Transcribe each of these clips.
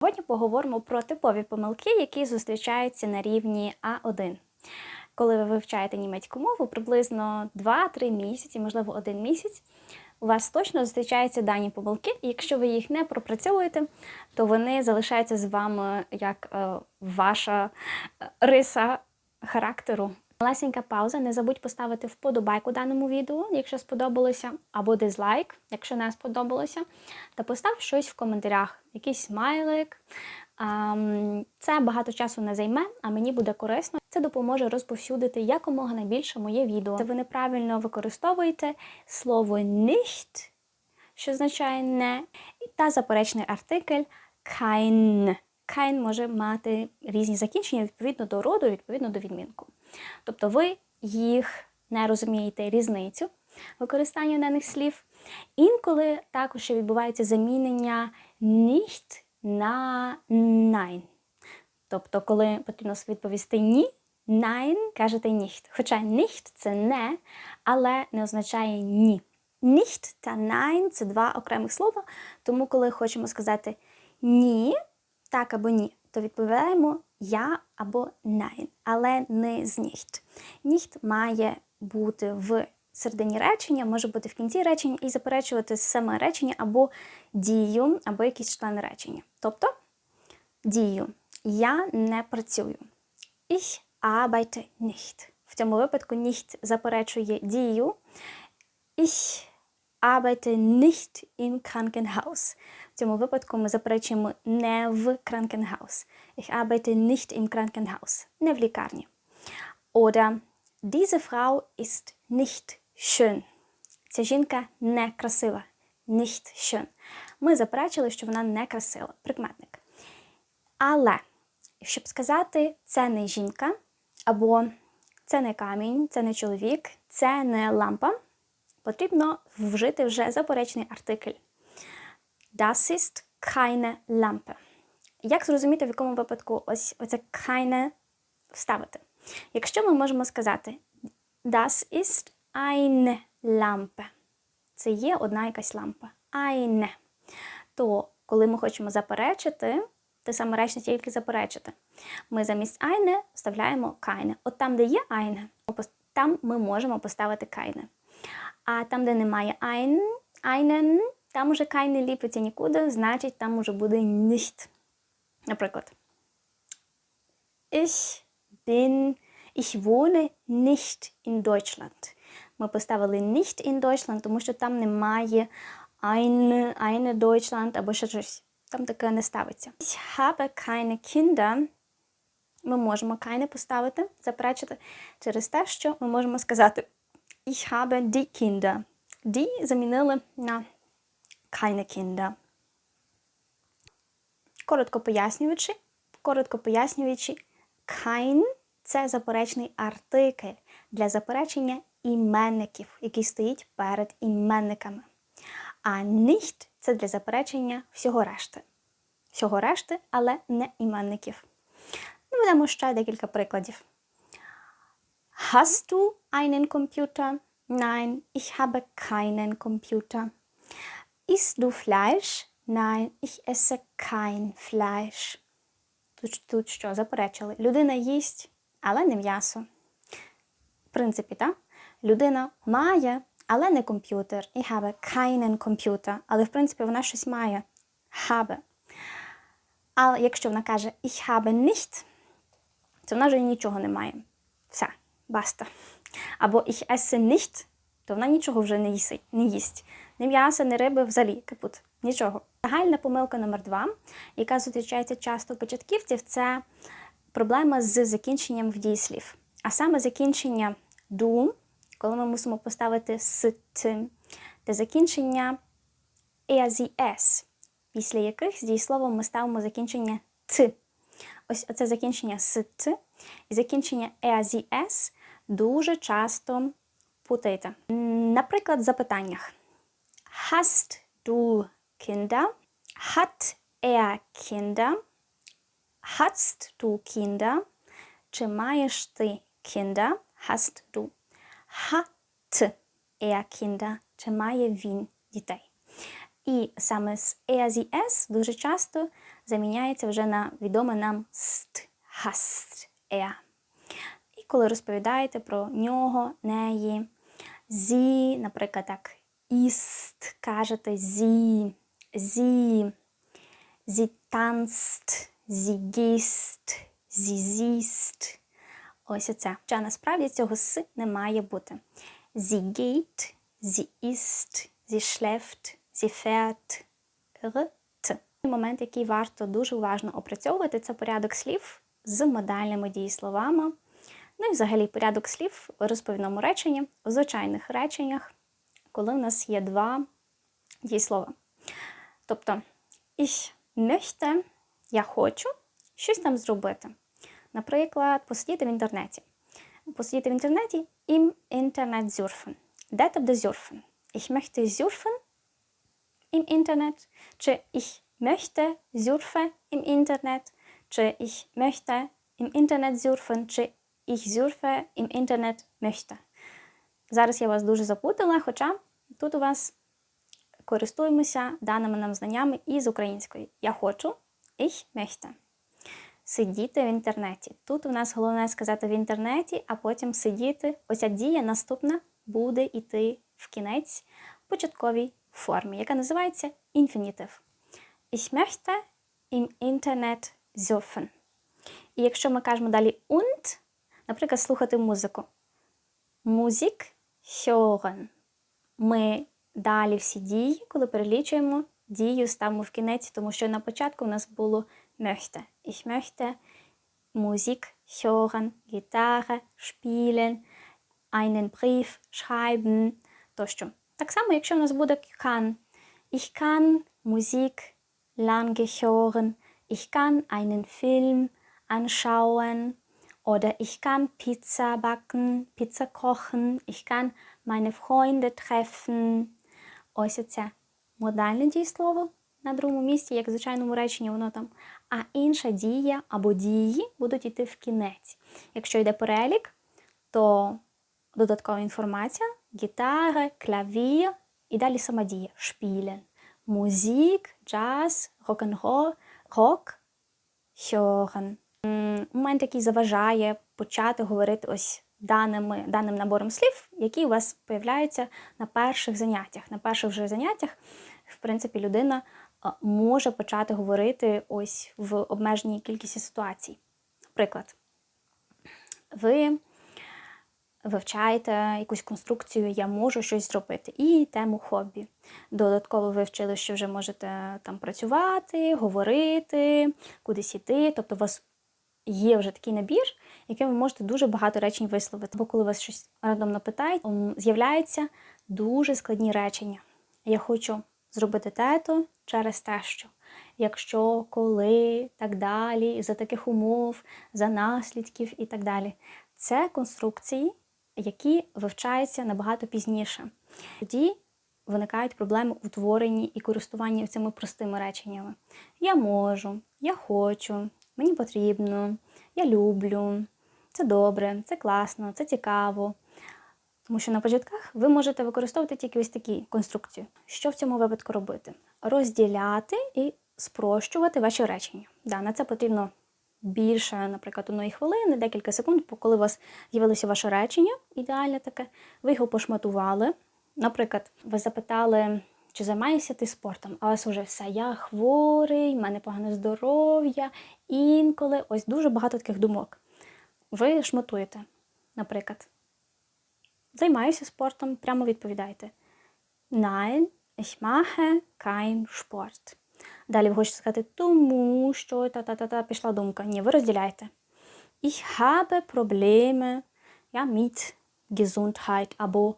Сьогодні поговоримо про типові помилки, які зустрічаються на рівні А1. Коли ви вивчаєте німецьку мову, приблизно 2-3 місяці, можливо, один місяць, у вас точно зустрічаються дані помилки, і якщо ви їх не пропрацьовуєте, то вони залишаються з вами як е, ваша е, риса характеру. Малесенька пауза. Не забудь поставити вподобайку даному відео, якщо сподобалося, або дизлайк, якщо не сподобалося. Та постав щось в коментарях, якийсь смайлик. Це багато часу не займе, а мені буде корисно. Це допоможе розповсюдити якомога найбільше моє відео. Це ви неправильно використовуєте слово nicht, що означає не, та заперечний артикль kein. Kein може мати різні закінчення відповідно до роду, відповідно до відмінку. Тобто ви їх не розумієте різницю використання даних слів. Інколи також ще відбувається замінення nicht на nein. Тобто, коли потрібно відповісти ні, nein кажете nicht. Хоча nicht – це не, але не означає ні. Nicht та nein – це два окремих слова, тому коли хочемо сказати ні, так або ні, то відповідаємо я або nein, але не з nicht. Nicht має бути в середині речення, може бути в кінці речення і заперечувати саме речення або дію, або якийсь член речення. Тобто дію. Я не працюю. Ich arbeite nicht. В цьому випадку nicht заперечує дію. Ich arbeite nicht im Krankenhaus. В цьому випадку ми заперечуємо не в Krankenhaus. Ich arbeite nicht im Krankenhaus. Не в лікарні. Oder diese Frau ist nicht schön. Ця жінка не красива. Nicht schön. Ми заперечили, що вона не красива. Прикметник. Але, щоб сказати, це не жінка, або це не камінь, це не чоловік, це не лампа, потрібно вжити вже заперечний артикль. Das ist keine Lampe. Як зрозуміти, в якому випадку ось оце keine вставити? Якщо ми можемо сказати Das ist eine Lampe. Це є одна якась лампа. Eine. То, коли ми хочемо заперечити, те саме речення тільки заперечити. Ми замість eine вставляємо keine. От там, де є eine, там ми можемо поставити keine. А там, де немає ein, einen, там уже не ліпиться нікуди, значить там уже буде nicht. Наприклад, ich bin, ich wohne nicht in Deutschland. Ми поставили nicht in Deutschland, тому що там немає eine, eine Deutschland або ще щось. Там таке не ставиться. Ich habe keine Kinder. Ми можемо keine поставити, заперечити через те, що ми можемо сказати Ich habe die Kinder. Die замінили на keine Kinder. Коротко пояснюючи, коротко пояснюючи, kein – це заперечний артикль для заперечення іменників, який стоїть перед іменниками. А nicht – це для заперечення всього решти. Всього решти, але не іменників. Наведемо ще декілька прикладів. Hast du einen Computer? Nein, ich habe keinen Computer. Isst du Fleisch? Nein, ich esse kein Fleisch. Тут, тут що заперечили? Людина їсть, але не м'ясо. В принципі, так? Людина має, але не комп'ютер. Ich habe keinen Computer. Але, в принципі, вона щось має. Habe. Але якщо вона каже Ich habe nicht, то вона вже нічого не має. Все, баста. Або ich esse nicht, то вона нічого вже не їсть. Не їсть. Ні м'яса, ні риби, взагалі, капут. Нічого. Загальна помилка номер два, яка зустрічається часто у початківців, це проблема з закінченням в дієслів. А саме закінчення du, коли ми мусимо поставити с т, та закінчення er, після яких з дієсловом ми ставимо закінчення т. Ось оце закінчення с і закінчення es дуже часто путаєте. Наприклад, в запитаннях. Hast du Kinder? Hat er Kinder? Hast du Kinder? Чи маєш ти Kinder? Hast du? Hat er Kinder? Чи має він дітей? І саме з er, sie, дуже часто заміняється вже на відоме нам ст, hast er. Коли розповідаєте про нього, неї, зі, наприклад, так, іст, кажете зі, зі, зі танст, зі гіст, зі зіст. Ось оце. Хоча насправді цього с не має бути. Sie geht, sie isst, sie schläft, sie fährt, rt. Момент, який варто дуже уважно опрацьовувати, це порядок слів з модальними дієсловами. Ну і взагалі порядок слів у розповідному реченні, у звичайних реченнях, коли в нас є два дієслова. Тобто, ich möchte, я хочу щось там зробити. Наприклад, посидіти в інтернеті. Посидіти в інтернеті im Internet surfen. Де тобто surfen? Ich möchte surfen im Internet. Чи ich möchte surfen im Internet. Чи ich möchte im Internet surfen. Чи ich surfe im Internet möchte. Зараз я вас дуже запутала, хоча тут у вас користуємося даними нам знаннями із української. Я хочу, ich möchte. Сидіти в інтернеті. Тут у нас головне сказати в інтернеті, а потім сидіти. Оця дія наступна буде йти в кінець початковій формі, яка називається інфінітив. Ich möchte im Internet surfen. І якщо ми кажемо далі und, наприклад, слухати музику. Musik hören. Ми далі всі дії, коли перелічуємо, дію ставимо в кінець, тому що на початку у нас було möchte. Ich möchte Musik hören, Gitarre spielen, einen Brief schreiben тощо. Так само, якщо у нас буде kann. Ich kann Musik lange hören, ich kann einen Film anschauen oder ich kann Pizza backen, Pizza kochen, ich kann meine Freunde treffen. Ось оце модальне дієслово на другому місці, як в звичайному реченні, воно там. А інша дія або дії будуть йти в кінець. Якщо йде перелік, то додаткова інформація, гітара, клавір і далі сама дія шпілен. Музик, джаз, рок-н-рол, рок, hören. Момент, який заважає почати говорити ось даними, даним набором слів, які у вас появляються на перших заняттях. На перших вже заняттях, в принципі, людина може почати говорити ось в обмеженій кількості ситуацій. Наприклад, ви вивчаєте якусь конструкцію, я можу щось зробити, і тему хобі. Додатково ви вчили, що вже можете там працювати, говорити, кудись іти. Тобто, у вас є вже такий набір, яким ви можете дуже багато речень висловити. Бо коли вас щось рандомно питають, з'являються дуже складні речення. Я хочу зробити те-то через те, що. Якщо, коли, так далі, за таких умов, за наслідків і так далі. Це конструкції, які вивчаються набагато пізніше. Тоді виникають проблеми у творенні і користуванні цими простими реченнями. Я можу, я хочу, мені потрібно, я люблю, це добре, це класно, це цікаво. Тому що на початках ви можете використовувати тільки ось такі конструкції. Що в цьому випадку робити? Розділяти і спрощувати ваші речення. Да, на це потрібно більше, наприклад, одної хвилини, декілька секунд, коли у вас з'явилося ваше речення, ідеальне таке, ви його пошматували. Наприклад, ви запитали, чи займаєшся ти спортом, а у вас вже все, я хворий, в мене погане здоров'я, інколи ось дуже багато таких думок. Ви шматуєте, наприклад. Займаюся спортом, прямо відповідайте. Nein, ich mache kein Sport. Далі ви хочете сказати, тому що та-та-та-та пішла думка. Ні, ви розділяєте. Ich habe Probleme ja, mit Gesundheit або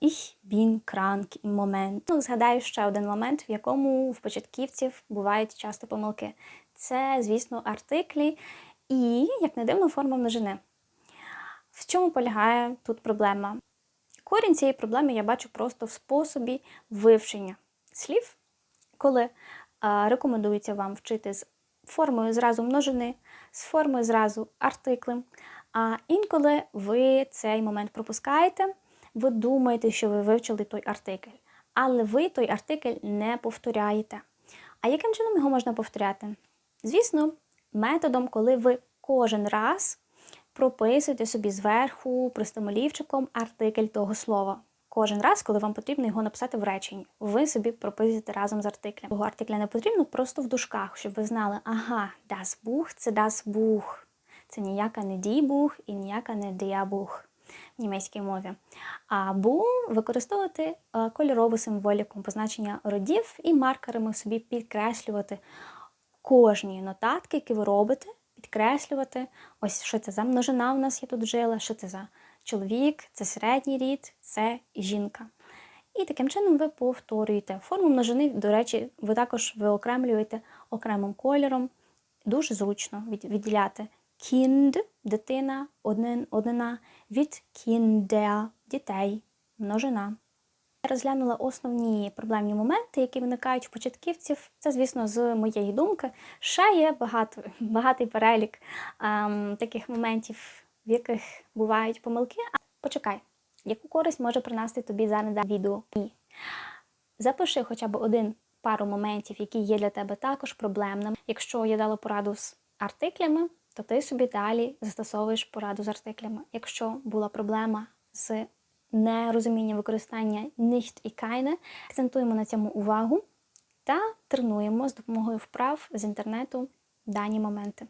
Ich bin krank im Moment. Ну, згадаю ще один момент, в якому в початківців бувають часто помилки. Це, звісно, артиклі і, як не дивно, форма множини. В чому полягає тут проблема? Корінь цієї проблеми я бачу просто в способі вивчення слів, коли а, рекомендується вам вчити з формою зразу множини, з формою зразу артиклем. А інколи ви цей момент пропускаєте, ви думаєте, що ви вивчили той артикль, але ви той артикль не повторяєте. А яким чином його можна повторяти? Звісно, методом, коли ви кожен раз прописуєте собі зверху простим олівчиком артикль того слова. Кожен раз, коли вам потрібно його написати в реченні, ви собі прописуєте разом з артиклем. Того артикля не потрібно просто в дужках, щоб ви знали, ага, das Buch – це das Buch. Це ніяка не die Buch і ніяка не der Buch в німецькій мові. Або використовувати е, кольорову символіку, позначення родів і маркерами собі підкреслювати кожні нотатки, які ви робите, підкреслювати. Ось що це за множина в нас є тут жила, що це за чоловік, це середній рід, це жінка. І таким чином ви повторюєте. Форму множини, до речі, ви також виокремлюєте окремим кольором. Дуже зручно відділяти кінд, дитина, один, однина, від кіндер, дітей, множина. Я розглянула основні проблемні моменти, які виникають у початківців. Це, звісно, з моєї думки. Ще є багато, багатий перелік ем, таких моментів, в яких бувають помилки. А почекай, яку користь може принести тобі зараз відео? Ні. Запиши хоча б один пару моментів, які є для тебе також проблемними. Якщо я дала пораду з артиклями, то ти собі далі застосовуєш пораду з артиклями. Якщо була проблема з нерозумінням використання nicht і keine, акцентуємо на цьому увагу та тренуємо з допомогою вправ з інтернету дані моменти.